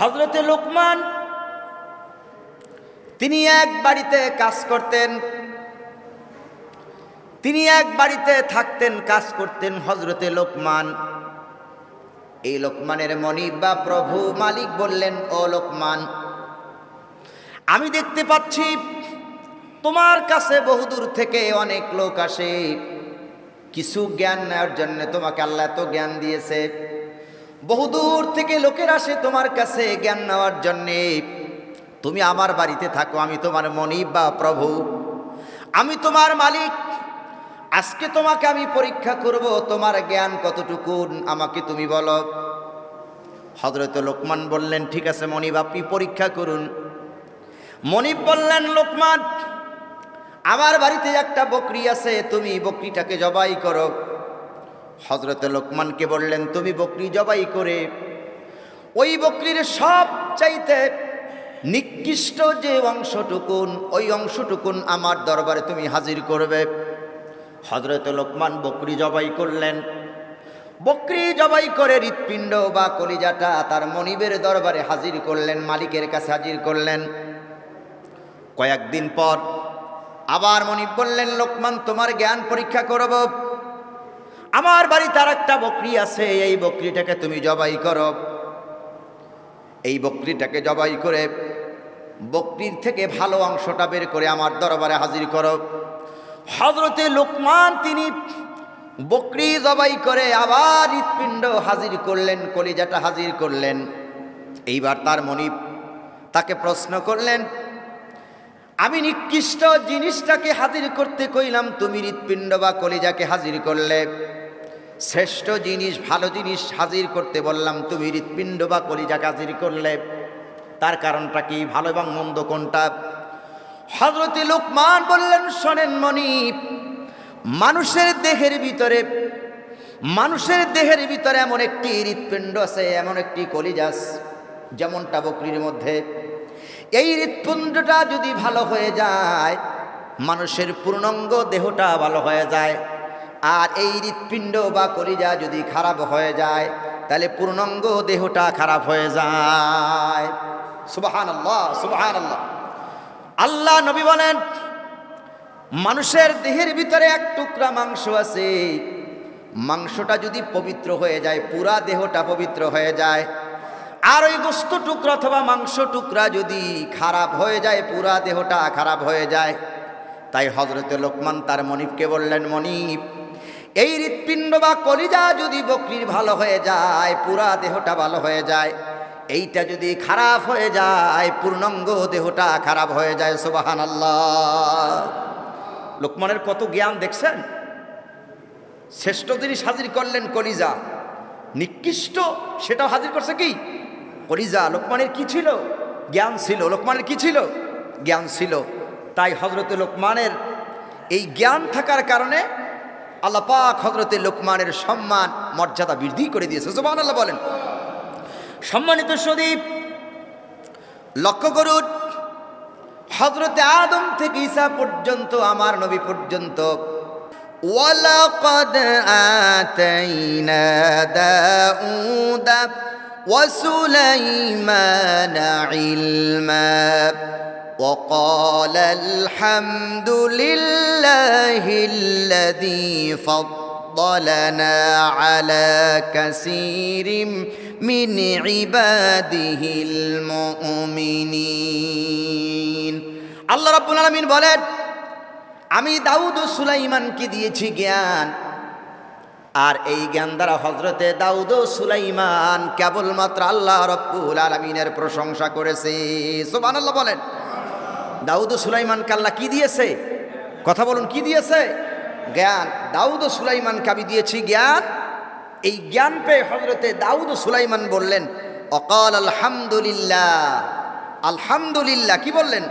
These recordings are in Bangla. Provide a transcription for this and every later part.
হজরতে লোকমান, তিনি এক বাড়িতে কাজ করতেন, তিনি এক বাড়িতে থাকতেন, কাজ করতেন হজরতে লোকমান। এই লোকমানের মনিব বা প্রভু মালিক বললেন, ও লোকমান, আমি দেখতে পাচ্ছি তোমার কাছে বহুদূর থেকে অনেক লোক আসে। কিছু জ্ঞান নেওয়ার জন্য তোমাকে আল্লাহ এত জ্ঞান দিয়েছে। বহুদূর থেকে লোকের আসে তোমার কাছে জ্ঞান নেওয়ার জন্যে। তুমি আমার বাড়িতে থাকো, আমি তোমার মনিব বা প্রভু। আমি তোমার মালিক। আজকে তোমাকে আমি পরীক্ষা করব, তোমার জ্ঞান কতটুকু আমাকে তুমি বলো। হজরত লোকমান বললেন, ঠিক আছে মনিব, আপনি পরীক্ষা করুন। মনিব বললেন, লোকমান, আমার বাড়িতে একটা বকরি আছে, তুমি বকরিটাকে জবাই করো। হজরত লোকমানকে বললেন, তুমি বকরি জবাই করে ওই বকরির সব চাইতে নিকৃষ্ট যে অংশটুকুন, ওই অংশটুকুন আমার দরবারে তুমি হাজির করবে। হজরত লোকমান বকরি জবাই করলেন। বকরি জবাই করে হৃৎপিণ্ড বা কলিজাটা তার মনিবের দরবারে হাজির করলেন, মালিকের কাছে হাজির করলেন। কয়েকদিন পর আবার মনিব বললেন, লোকমান, তোমার জ্ঞান পরীক্ষা করব। আমার বাড়িতে আর একটা বকরি আছে, এই বকরিটাকে তুমি জবাই করো। এই বকরিটাকে জবাই করে বকরির থেকে ভালো অংশটা বের করে আমার দরবারে হাজির করো। হজরতে লোকমান, তিনি বকরি জবাই করে আবার হৃৎপিণ্ড হাজির করলেন, কলিজাটা হাজির করলেন। এইবার তার মনিব তাকে প্রশ্ন করলেন, আমি নিকৃষ্ট জিনিসটাকে হাজির করতে কইলাম, তুমি হৃৎপিণ্ড বা কলিজাকে হাজির করলে। শ্রেষ্ঠ জিনিস, ভালো জিনিস হাজির করতে বললাম, তুমি হৃৎপিণ্ড বা কলিজাকে হাজির করলে। তার কারণটা কি? ভালো এবং মন্দ কোনটা? হজরতে লোকমান বললেন, শোনেন মনিব মানুষের দেহের ভিতরে, মানুষের দেহের ভিতরে এমন একটি হৃৎপিণ্ড আছে, এমন একটি কলিজাস যেমনটা বকরির মধ্যে। এই হৃৎপিণ্ডটা যদি ভালো হয়ে যায়, মানুষের পূর্ণাঙ্গ দেহটা ভালো হয়ে যায়। আর এই হৃৎপিণ্ড বা কলিজা যদি খারাপ হয়ে যায়, তাহলে পূর্ণাঙ্গ দেহটা খারাপ হয়ে যায়। সুবাহান আল্লাহ সুবাহান আল্লাহ আল্লাহ নবী বলেন, মানুষের দেহের ভিতরে এক টুকরা মাংস আছে। মাংসটা যদি পবিত্র হয়ে যায়, পুরা দেহটা পবিত্র হয়ে যায়, আর ওই গোস্ত টুকরা অথবা মাংস টুকরা যদি খারাপ হয়ে যায়, পুরা দেহটা খারাপ হয়ে যায়, তাই হজরতে লোকমান তার মনিবকে বললেন, মনিব এই হৃৎপিণ্ড বা কলিজা যদি বকরির ভালো হয়ে যায়, পুরা দেহটা ভালো হয়ে যায়, এইটা যদি খারাপ হয়ে যায়, পূর্ণাঙ্গ দেহটা খারাপ হয়ে যায় সুবাহান আল্লাহ লোকমানের কত জ্ঞান দেখছেন? শ্রেষ্ঠ জিনিস হাজির করলেন কলিজা, নিকৃষ্ট সেটাও হাজির করছে কি? কলিজা, লোকমানের কি ছিল? জ্ঞান ছিল, লোকমানের কি ছিল? জ্ঞান ছিল। তাই হজরতে লোকমানের এই জ্ঞান থাকার কারণে আল্লাহ পাক হজরতে লোকমানের সম্মান মর্যাদা বৃদ্ধি করে দিয়েছে জবান আল্লাহ বলেন সম্মানিত সদীপ লক্ষ্য করুন হজরতে আদম থেকে ঈসা পর্যন্ত আমার নবী পর্যন্ত ওয়ালাকাদ আতাইনা দাউদা وسليمان علما وقال الحمد لله الذي فضلنا على كثير من عباده المؤمنين আল্লাহ রাব্বুল আলামিন বলেন আমি দাউদ ও সুলাইমানকে দিয়েছি জ্ঞান আর এই জ্ঞান দ্বারা হজরতে দাউদ ও সুলাইমান কেবলমাত্র আল্লাহ রব্বুল আলমিনের প্রশংসা করেছে সোবান আল্লাহ বলেন দাউদ ও সুলাইমানকে আল্লাহ কি দিয়েছে? কথা বলুন, কি দিয়েছে? জ্ঞান। দাউদ ও সুলাইমানকে আমি দিয়েছি জ্ঞান। এই জ্ঞান পেয়ে হজরতে দাউদ সুলাইমান বললেন, অকাল আলহামদুলিল্লাহ। আলহামদুলিল্লাহ কি বললেন?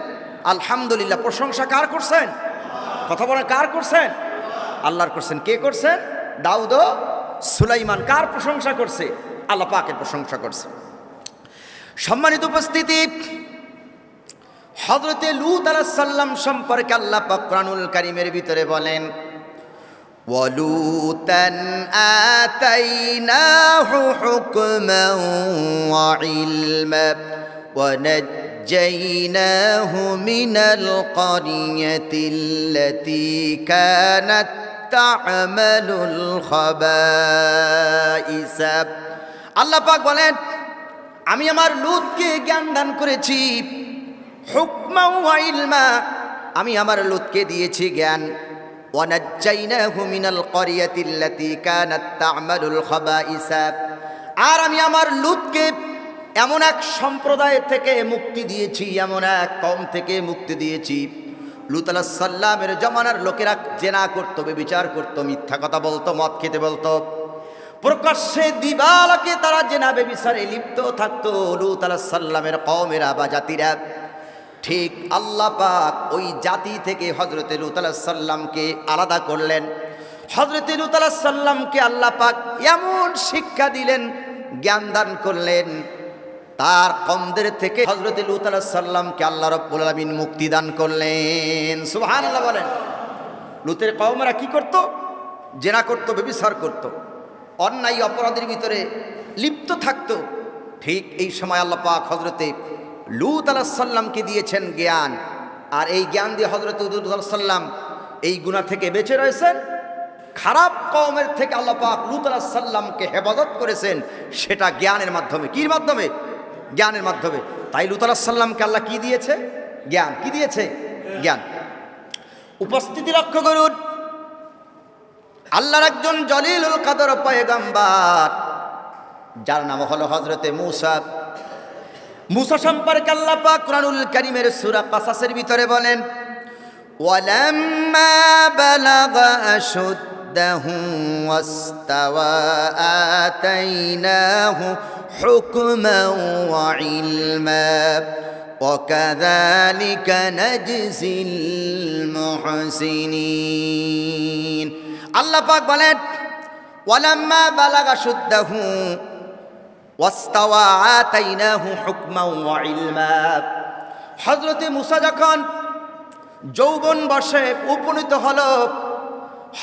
আলহামদুলিল্লাহ। প্রশংসা কার করছেন? কথা বলেন, কার করছেন? আল্লাহর করছেন। কে করছেন? দাউদ সুলাইমান। কার প্রশংসা করছে? আল্লাহ পাকের প্রশংসা করছে। সম্মানিত উপস্থিতি হজরতে লুত আলাহ সাল্লাম সম্পর্কে আল্লাহ পাক কোরআনুল কারিমের ভিতরে বলেন ولوطا آتيناه حكما وعلما ونجيناه من القرية التي كانت تعمل الخبائث আল্লাহ পাক বলেন আমি আমার লুতকে জ্ঞান দান করেছি হুকমা ইলমা। আমি আমার লুতকে দিয়েছি জ্ঞান। আর আমি আমার লুতকে এমন এক সম্প্রদায় থেকে মুক্তি দিয়েছি, এমন এক কম থেকে মুক্তি দিয়েছি। লুত আলাহ সাল্লামের জমানার লোকেরা জেনা করতো বিচার করতো, মিথ্যা কথা বলতো, মদ খেতে বলতো। প্রকাশ্যে দিবালকে তারা জেনাবে বিচারে লিপ্ত থাকতো লুত আলাহ সাল্লামের কমেরা বা জাতিরা ঠিক আল্লাহ পাক ওই জাতি থেকে হজরত সাল্লামকে আলাদা করলেন। হজরত সাল্লামকে আল্লাহ পাক এমন শিক্ষা দিলেন, জ্ঞান দান করলেন। তার কমদের থেকে হজরত সাল্লামকে আল্লাহ রব্বুল মুক্তি দান করলেন। সুহান আল্লাহ বলেন। লুতের কওমেরা কি করত? জেনা করত, ব্যবিচার করত। অন্যায় অপরাধের ভিতরে লিপ্ত থাকত। ঠিক এই সময় আল্লাহ পাক হজরতে লুত আলাহ সাল্লামকে দিয়েছেন জ্ঞান। আর এই জ্ঞান দিয়ে হজরত সাল্লাম এই গুণা থেকে বেঁচে রয়েছেন। খারাপ কমের থেকে আল্লাহ পাক লুত আলাহ সাল্লামকে হেফাজত করেছেন, সেটা জ্ঞানের মাধ্যমে। কির মাধ্যমে? জ্ঞানের মাধ্যমে। তাই লুত আলাহ সাল্লামকে আল্লাহ কি দিয়েছে? জ্ঞান। কি দিয়েছে? জ্ঞান। উপস্থিতি লক্ষ্য করুন। আল্লাহর একজন জলিলুল কাদর পয়গাম্বার, যার নাম হলো হজরতে মুসা। মুসা সম্পর্কে আল্লাহ পাক কোরআনুল কারীমের সূরা কাসাসের ভিতরে বলেন ওয়ালাম্মা বালাগা আশুদ্দাহু ওয়াস্তাওয়া আতাইনাহু হুকমান ওয়া ইলমা وكذلك نجزي المحسنين আল্লাহ পাক বলেন ওয়ালাম্মা বালাগা শুদ্দাহু ইলমা। হযরতে মুসা যখন যৌবন বসে উপনীত হলো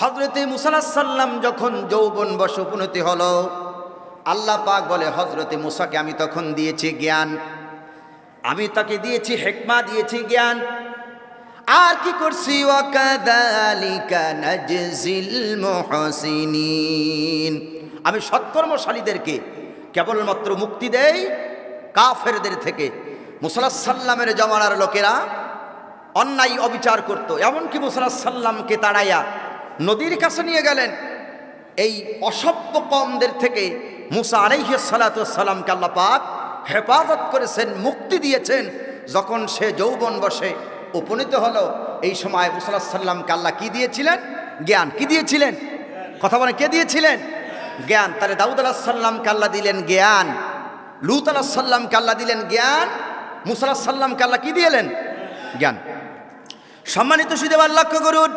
হজরতে মুসাল্লাম যখন যৌবন বসে উপনীত হলো, আল্লাহ পাক বলে হজরতে মুসাকে আমি তখন দিয়েছি জ্ঞান। আমি তাকে দিয়েছি হেকমা, দিয়েছি জ্ঞান। আর কি করছি? আমি সৎকর্মশালীদেরকে কেবলমাত্র মুক্তি দেই কাফেরদের থেকে। মুসাল্লাহ সাল্লামের জমানার লোকেরা অন্যায় অবিচার করত, এমনকি মুসাল্লাহ সাল্লামকে তাড়াইয়া নদীর কাছে নিয়ে গেলেন। এই অসভ্য কমদের থেকে মুসা আলাইহ সালাতামকে আল্লাহ পাক হেফাজত করেছেন, মুক্তি দিয়েছেন। যখন সে যৌবন বসে উপনীত হলো, এই সময় মুসাল্লাহ সাল্লামকে আল্লাহ কি দিয়েছিলেন? জ্ঞান কি দিয়েছিলেন? কথা বলে কে দিয়েছিলেন? জ্ঞান। তাহলে দাউদ আলাহ সাল্লামকে আল্লাহ দিলেন জ্ঞান। লুত আলাহ সাল্লামকে আল্লাহ দিলেন জ্ঞান। মুসাল্লাহ সাল্লামকে আল্লাহ কি দিলেন জ্ঞান। সম্মানিত সুদেব লক্ষ্য করুন।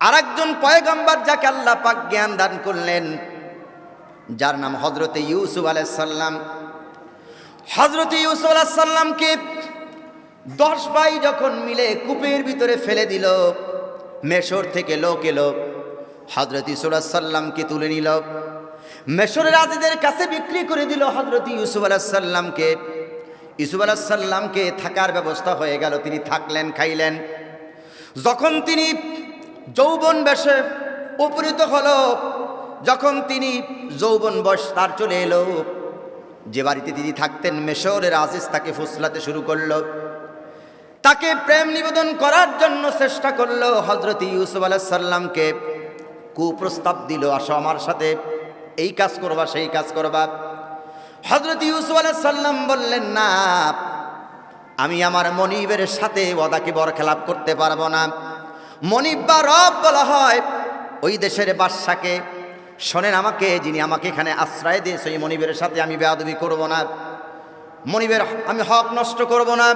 আরেকজন পয়গম্বর যাকে আল্লাহ পাক জ্ঞান দান করলেন, যার নাম হজরতে ইউসুফ আলাইসাল্লাম হজরতে ইউসুফ আলাইসাল্লামকে দশ ভাই যখন মিলে কূপের ভিতরে ফেলে দিল, মেশর থেকে লোক এলো। হজরত ইসুফ সাল্লামকে তুলে নিল। মেশরের রাজীদের কাছে বিক্রি করে দিল হজরত ইউসুফ আলাহিসাল্লামকে ইসুফ আলাহ সাল্লামকে থাকার ব্যবস্থা হয়ে গেল, তিনি থাকলেন, খাইলেন। যখন তিনি যৌবন বেশে উপনীত হল, যখন তিনি যৌবন বয়স তার চলে এলো, যে বাড়িতে তিনি থাকতেন, মেশরের আজিজ তাকে ফুসলাতে শুরু করল। তাকে প্রেম নিবেদন করার জন্য চেষ্টা করল হজরত ইউসুফ আলাহিসাল্লামকে কুপ্রস্তাব দিল, আসো আমার সাথে। এই কাজ করবা, সেই কাজ করবা। হজরত ইউসুফ আলাহিসাল্লাম বললেন, না, আমি আমার মনিবের সাথে ওদাকে বরখেলাপ করতে পারব না। মনিব বা রব বলা হয়, ওই দেশের বাদশাকে, শোনেন আমাকে, যিনি আমাকে এখানে আশ্রয় দিয়েছে, ওই মনিবের সাথে আমি বেয়াদবি করব না। মনিবের, আমি হক নষ্ট করব না।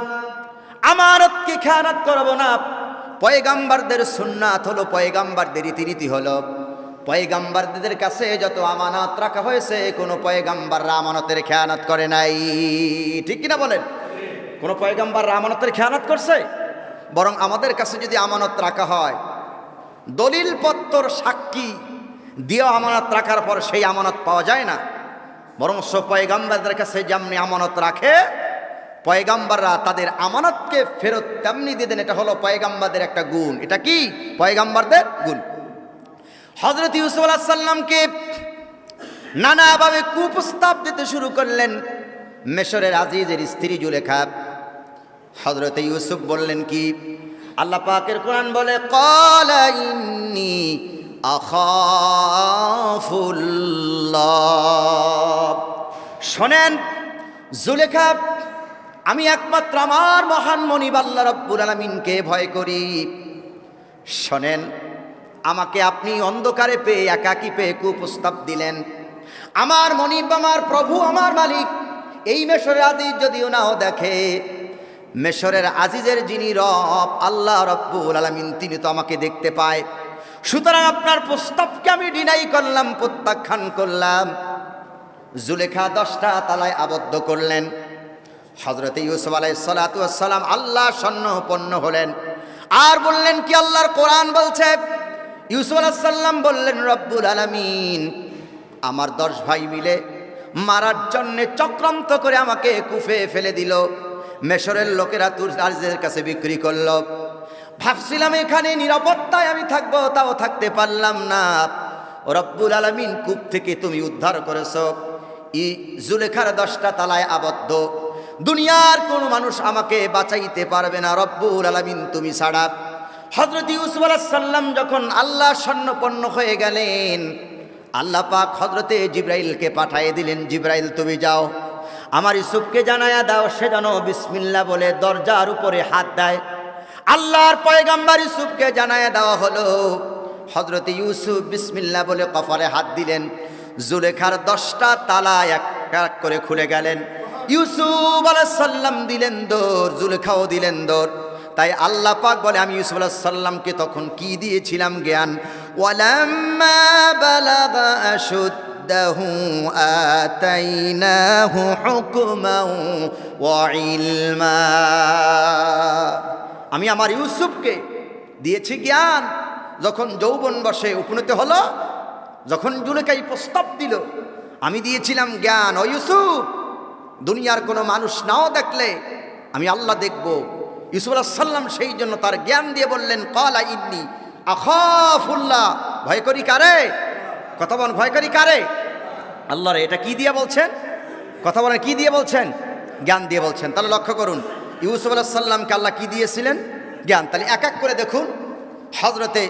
আমারতকে খেয়ানাত করব না। পয়গাম্বারদের সুন্নাত হলো পয়গাম্বারদের রীতিনীতি হলো। পয়গাম্বারদের কাছে যত আমানত রাখা হয়েছে, কোনো পয়গাম্বাররা আমানতের খেয়ানত করে নাই। ঠিক কিনা বলেন? কোনো পয়গাম্বার আমানতের খেয়ানত করছে? বরং আমাদের কাছে যদি আমানত রাখা হয়, দলিল পত্তর সাক্ষী দিয়ে আমানত রাখার পর সেই আমানত পাওয়া যায় না। বরং পয়গাম্বারদের কাছে যেমনি আমানত রাখে পয়গাম্বাররা তাদের আমানতকে ফেরত তেমনি দিয়ে দেন। এটা হলো পয়গাম্বারদের একটা গুণ। এটা কি? পয়গাম্বারদের গুণ। হজরত ইউসুফ আলাহ সাল্লামকে নানাভাবে কুপ্রস্তাব দিতে শুরু করলেন মেশরের আজিজের স্ত্রী জুলেখা। হজরত ইউসুফ বললেন কি? আল্লাহ পাকের কোরআন বলে, কলা ইন্নি আখাফুল্লাহ। শোনেন, জুলেখা আমি একমাত্র আমার মহান মনিব আল্লাহ রব্বুল আলমিনকে ভয় করি। শোনেন, আমাকে আপনি অন্ধকারে পেয়ে একাকি পেয়ে কুপ্রস্তাব দিলেন। আমার মনিব, আমার প্রভু, আমার মালিক, এই মেশরের আজিজ যদিও নাও দেখে, মেশরের আজিজের যিনি রব, আল্লাহ রব্বুল আলমিন, তিনি তো আমাকে দেখতে পায়। সুতরাং আপনার প্রস্তাবকে আমি ডিনাই করলাম, প্রত্যাখ্যান করলাম। জুলেখা দশটা তালায় আবদ্ধ করলেন। হজরত ইউসুফ আলাই সালাতাম আল্লাহ স্বর্ণপন্ন হলেন। আর বললেন কি আল্লাহর কোরআন বলছে? ইউসুফ আলাহিসাল্লাম বললেন, রব্বুল আলমিন, আমার দশ ভাই মিলে মারার জন্যে চক্রান্ত করে আমাকে কুফে ফেলে দিল। মেশরের লোকেরা তুর্জের কাছে বিক্রি করল। ভাবছিলাম এখানে নিরাপত্তায় আমি থাকব, তাও থাকতে পারলাম না। রব্বুল আলমিন কূপ থেকে তুমি উদ্ধার করেছ। ই জুলেখার দশটা তালায় আবদ্ধ। দুনিয়ার কোনো মানুষ আমাকে বাঁচাইতে পারবে না, রব্বুল আলমিন তুমি ছাড়া। হজরত ইউসুফ আলাহিসাল্লাম যখন আল্লাহ স্বর্ণপন্ন হয়ে গেলেন, আল্লাহ পাক হজরতে জিব্রাইলকে পাঠিয়ে দিলেন, জিব্রাইল তুমি যাও। আমার ইউসুফকে জানায়া দাও, সে যেন বিসমিল্লা বলে দরজার উপরে হাত দেয়। আল্লাহর পয়গাম্বার ইউসুফকে জানায়া দেওয়া হলো হজরত ইউসুফ বিসমিল্লা বলে কপালে হাত দিলেন। জুলেখার দশটা তালা এক করে খুলে গেলেন। ইউসুফ আলাইসাল্লাম দিলেন দৌড়, জুলেখাও দিলেন দৌড়। তাই আল্লাহ পাক বলে, আমি ইউসুফ আলাহ সাল্লামকে তখন কি দিয়েছিলাম জ্ঞান? আমি আমার ইউসুফকে দিয়েছি জ্ঞান। যখন যৌবন বসে উপনীত হলো, যখন জুলেকাই প্রস্তাব দিল, আমি দিয়েছিলাম জ্ঞান। ও ইউসুফ দুনিয়ার কোনো মানুষ নাও দেখলে আমি আল্লাহ দেখব। ইউসুফ সাল্লাম সেই জন্য তার জ্ঞান দিয়ে বললেন, কলা ইন্নি আখাফুল্লাহ। ভয় করি কারে? কথা বলেন ভয় করি কারে? আল্লাহরে এটা কি দিয়ে বলছেন? কথা বলেন, কি দিয়ে বলছেন? জ্ঞান দিয়ে বলছেন। তাহলে লক্ষ্য করুন, ইউসুফ সাল্লামকে আল্লাহ কি দিয়েছিলেন? জ্ঞান। তাহলে এক এক করে দেখুন হজরতে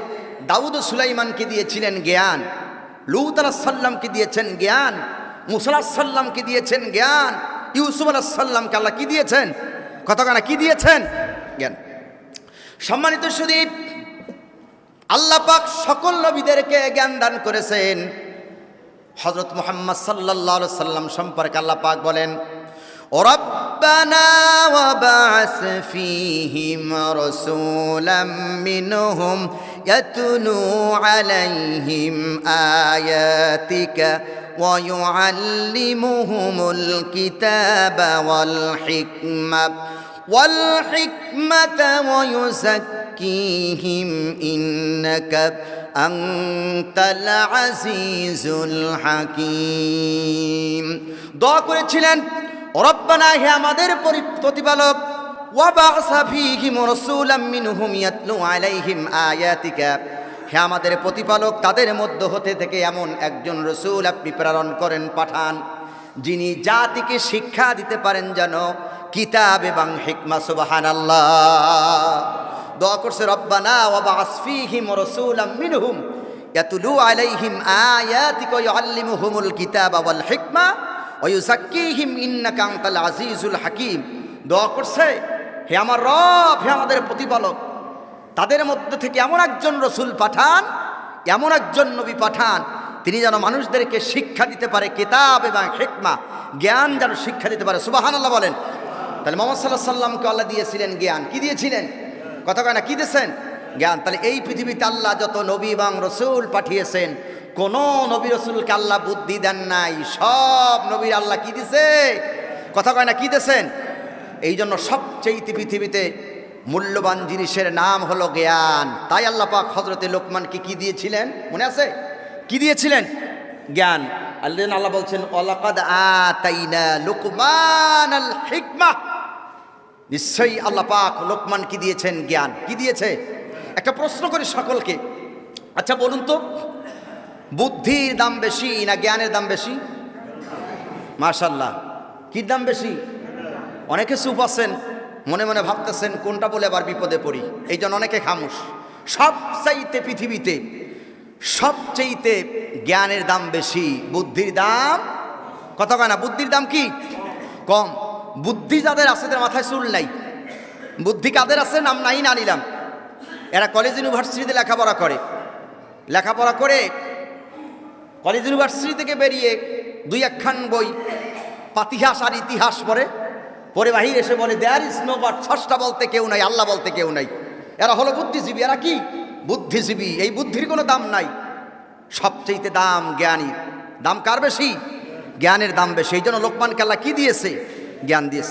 দাউদ সুলাইমানকে দিয়েছিলেন জ্ঞান, লুত আলাহ সাল্লামকে দিয়েছেন জ্ঞান মুসাল্লাহ সাল্লামকে দিয়েছেন জ্ঞান ইউসুফ আলাহ সাল্লামকে আল্লাহ কি দিয়েছেন কতখানা কি দিয়েছেন জ্ঞান সম্মানিত সুদীপ আল্লাহ পাক সকল নবীদেরকে জ্ঞান দান করেছেন হজরত মোহাম্মদ সাল্লাহ সাল্লাম সম্পর্কে আল্লাহ পাক বলেন ربنا وبعث فيهم رسولا منهم يتلو عليهم آياتك ويعلمهم الكتاب والحكمة والحكمة ويزكيهم إنك أنت العزيز الحكيم দোয়া করেছিলেন রব্বানা হে আমাদের পরি- প্রতিপালক ওয়াবাসা ফীহিম রাসূলাম মিনহুম ইয়াতলু আলাইহিম আয়াতিকা হে আমাদের প্রতিপালক, তাদের মধ্য হতে থেকে এমন একজন রসুল আপনি প্রেরণ করেন, পাঠান, যিনি জাতিকে শিক্ষা দিতে পারেন যেন কিতাব এবং হিকমা, সুবহানাল্লাহ। দোয়া করছে, রব্বানা ওয়াবাস ফীহিম রাসূলাম মিনহুম, ইয়াতলু আলাইহিম আয়াতিকা ওয়া ইউআল্লিমুহুমুল কিতাবা ওয়াল হিকমা ওয়ুসাক্কিহিম ইন্নাকা আনতাল আজিজুল হাকিম। দোয়া করছে, হে আমার রব, হে আমাদের প্রতিপালক তাদের মধ্যে থেকে এমন একজন রসুল পাঠান, এমন একজন নবী পাঠান, তিনি যেন মানুষদেরকে শিক্ষা দিতে পারে, কিতাব এবং হেকমা, জ্ঞান যেন শিক্ষা দিতে পারে। সুবাহান আল্লাহ বলেন। তাহলে মোহাম্মদ সাল্লাহ সাল্লামকে আল্লাহ দিয়েছিলেন জ্ঞান। কি দিয়েছিলেন? কথা কয় না, কি দিয়েছেন? জ্ঞান। তাহলে এই পৃথিবীতে আল্লাহ যত নবী এবং রসুল পাঠিয়েছেন, কোন নবী রসুলকে আল্লাহ বুদ্ধি দেন নাই, সব নবীর আল্লাহ কি দিছে? কথা কয় না, কি দিয়েছেন? এই জন্য সবচেয়ে পৃথিবীতে মূল্যবান জিনিসের নাম হলো জ্ঞান। তাই আল্লাহ পাক হজরতে লোকমানকে কি দিয়েছিলেন? মনে আছে? কি দিয়েছিলেন? জ্ঞান। আল্লাহ আল্লাহ বলছেন, অলাকাদ আতাইনা লোকমান আল হিকমা। নিশ্চয়ই আল্লাহ পাক লোকমান কি দিয়েছেন? জ্ঞান। কি দিয়েছে? একটা প্রশ্ন করি সকলকে। আচ্ছা বলুন তো, বুদ্ধির দাম বেশি না জ্ঞানের দাম বেশি? মাশাল্লাহ কি দাম বেশি? অনেকে চুপ আছেন। মনে মনে ভাবতেছেন, কোনটা বলে আবার বিপদে পড়ি? এই জন্য অনেকে খামুশ। সবচাইতে পৃথিবীতে সবচাইতে জ্ঞানের দাম বেশি, বুদ্ধির দাম কত কয় না? বুদ্ধির দাম কি? কম। বুদ্ধি যাদের আছে, তাদের মাথায় চুল নাই। বুদ্ধি কাদের আছে? নাম নাই না নিলাম। এরা কলেজ ইউনিভার্সিটিতে লেখাপড়া করে। লেখাপড়া করে কলেজ ইউনিভার্সিটি থেকে বেরিয়ে দুই একখান বই, পাতিহাস আর ইতিহাস পড়ে। পরে বাহির এসে বলে দেয়ার ইজ নো বাট ষষ্ঠা বলতে কেউ নাই, আল্লাহ বলতে কেউ নাই। এরা হলো বুদ্ধিজীবী। এরা কি? বুদ্ধিজীবী। এই বুদ্ধির কোনো দাম নাই। সবচেয়ে দাম জ্ঞানী। দাম কার বেশি? জ্ঞানের দাম বেশি। এই জন্য লোকমান কাল্লা কী দিয়েছে? জ্ঞান দিয়েছে।